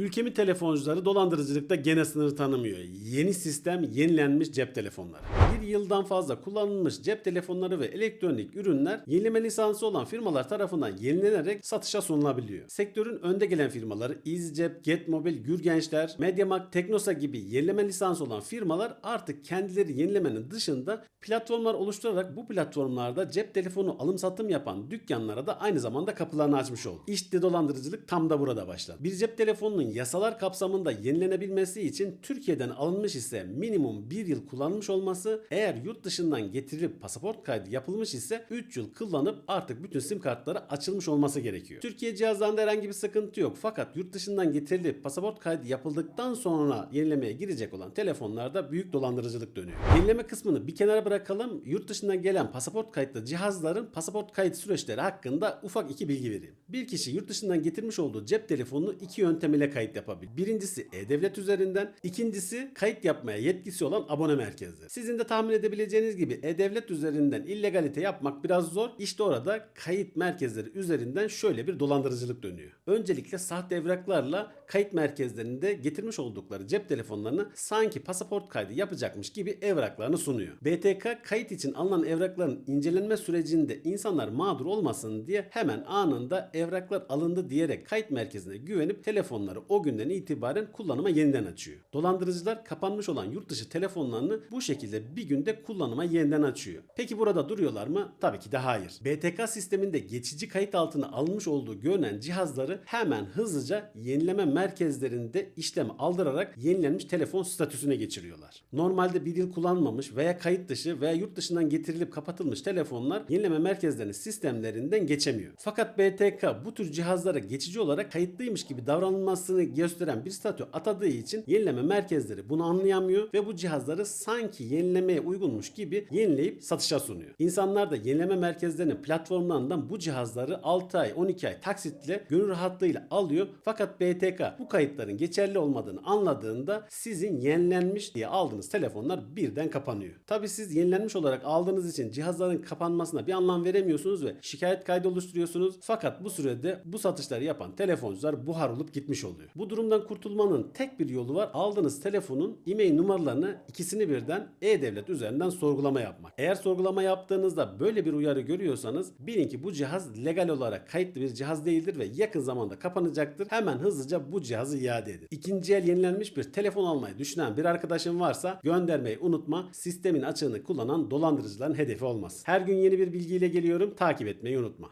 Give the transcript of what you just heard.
Ülkemin telefoncuları dolandırıcılıkta gene sınır tanımıyor. Yeni sistem yenilenmiş cep telefonları. Bir yıldan fazla kullanılmış cep telefonları ve elektronik ürünler yenileme lisansı olan firmalar tarafından yenilenerek satışa sunulabiliyor. Sektörün önde gelen firmaları İzcep, Getmobil, Gürgençler, Mediamarkt, Teknosa gibi yenileme lisansı olan firmalar artık kendileri yenilemenin dışında platformlar oluşturarak bu platformlarda cep telefonu alım satım yapan dükkanlara da aynı zamanda kapılarını açmış oldu. İşte dolandırıcılık tam da burada başladı. Bir cep telefonunun yasalar kapsamında yenilenebilmesi için Türkiye'den alınmış ise minimum 1 yıl kullanmış olması, eğer yurt dışından getirilip pasaport kaydı yapılmış ise 3 yıl kullanıp artık bütün sim kartları açılmış olması gerekiyor. Türkiye cihazlarında herhangi bir sıkıntı yok fakat yurt dışından getirilip pasaport kaydı yapıldıktan sonra yenilemeye girecek olan telefonlarda büyük dolandırıcılık dönüyor. Yenileme kısmını bir kenara bırakalım. Yurt dışından gelen pasaport kayıtlı cihazların pasaport kayıt süreçleri hakkında ufak iki bilgi vereyim. Bir kişi yurt dışından getirmiş olduğu cep telefonunu iki yöntem ile kayıt yapabilir. Birincisi E-Devlet üzerinden, ikincisi kayıt yapmaya yetkisi olan abone merkezleri. Sizin de tahmin edebileceğiniz gibi E-Devlet üzerinden illegalite yapmak biraz zor. İşte orada kayıt merkezleri üzerinden şöyle bir dolandırıcılık dönüyor. Öncelikle sahte evraklarla kayıt merkezlerinde getirmiş oldukları cep telefonlarını sanki pasaport kaydı yapacakmış gibi evraklarını sunuyor. BTK kayıt için alınan evrakların incelenme sürecinde insanlar mağdur olmasın diye hemen anında evraklar alındı diyerek kayıt merkezine güvenip telefonları o günden itibaren kullanıma yeniden açıyor. Dolandırıcılar kapanmış olan yurt dışı telefonlarını bu şekilde bir günde kullanıma yeniden açıyor. Peki burada duruyorlar mı? Tabii ki de hayır. BTK sisteminde geçici kayıt altına alınmış olduğu görünen cihazları hemen hızlıca yenileme merkezlerinde işlem aldırarak yenilenmiş telefon statüsüne geçiriyorlar. Normalde bir yıl kullanmamış veya kayıt dışı veya yurt dışından getirilip kapatılmış telefonlar yenileme merkezlerinin sistemlerinden geçemiyor. Fakat BTK bu tür cihazlara geçici olarak kayıtlıymış gibi davranılmasını gösteren bir statü atadığı için yenileme merkezleri bunu anlayamıyor ve bu cihazları sanki yenilemeye uygunmuş gibi yenileyip satışa sunuyor. İnsanlar da yenileme merkezlerinin platformlarından bu cihazları 6 ay 12 ay taksitle gönül rahatlığıyla alıyor. Fakat BTK bu kayıtların geçerli olmadığını anladığında sizin yenilenmiş diye aldığınız telefonlar birden kapanıyor. Tabi siz yenilenmiş olarak aldığınız için cihazların kapanmasına bir anlam veremiyorsunuz ve şikayet kaydı oluşturuyorsunuz. Fakat bu sürede bu satışları yapan telefoncular buhar olup gitmiş oluyor. Bu durumdan kurtulmanın tek bir yolu var. Aldığınız telefonun e-mail numaralarını ikisini birden e-devlet üzerinden sorgulama yapmak. Eğer sorgulama yaptığınızda böyle bir uyarı görüyorsanız bilin ki bu cihaz legal olarak kayıtlı bir cihaz değildir ve yakın zamanda kapanacaktır. Hemen hızlıca bu cihazı iade edin. İkinci el yenilenmiş bir telefon almayı düşünen bir arkadaşın varsa göndermeyi unutma. Sistemin açığını kullanan dolandırıcıların hedefi olmaz. Her gün yeni bir bilgiyle geliyorum. Takip etmeyi unutma.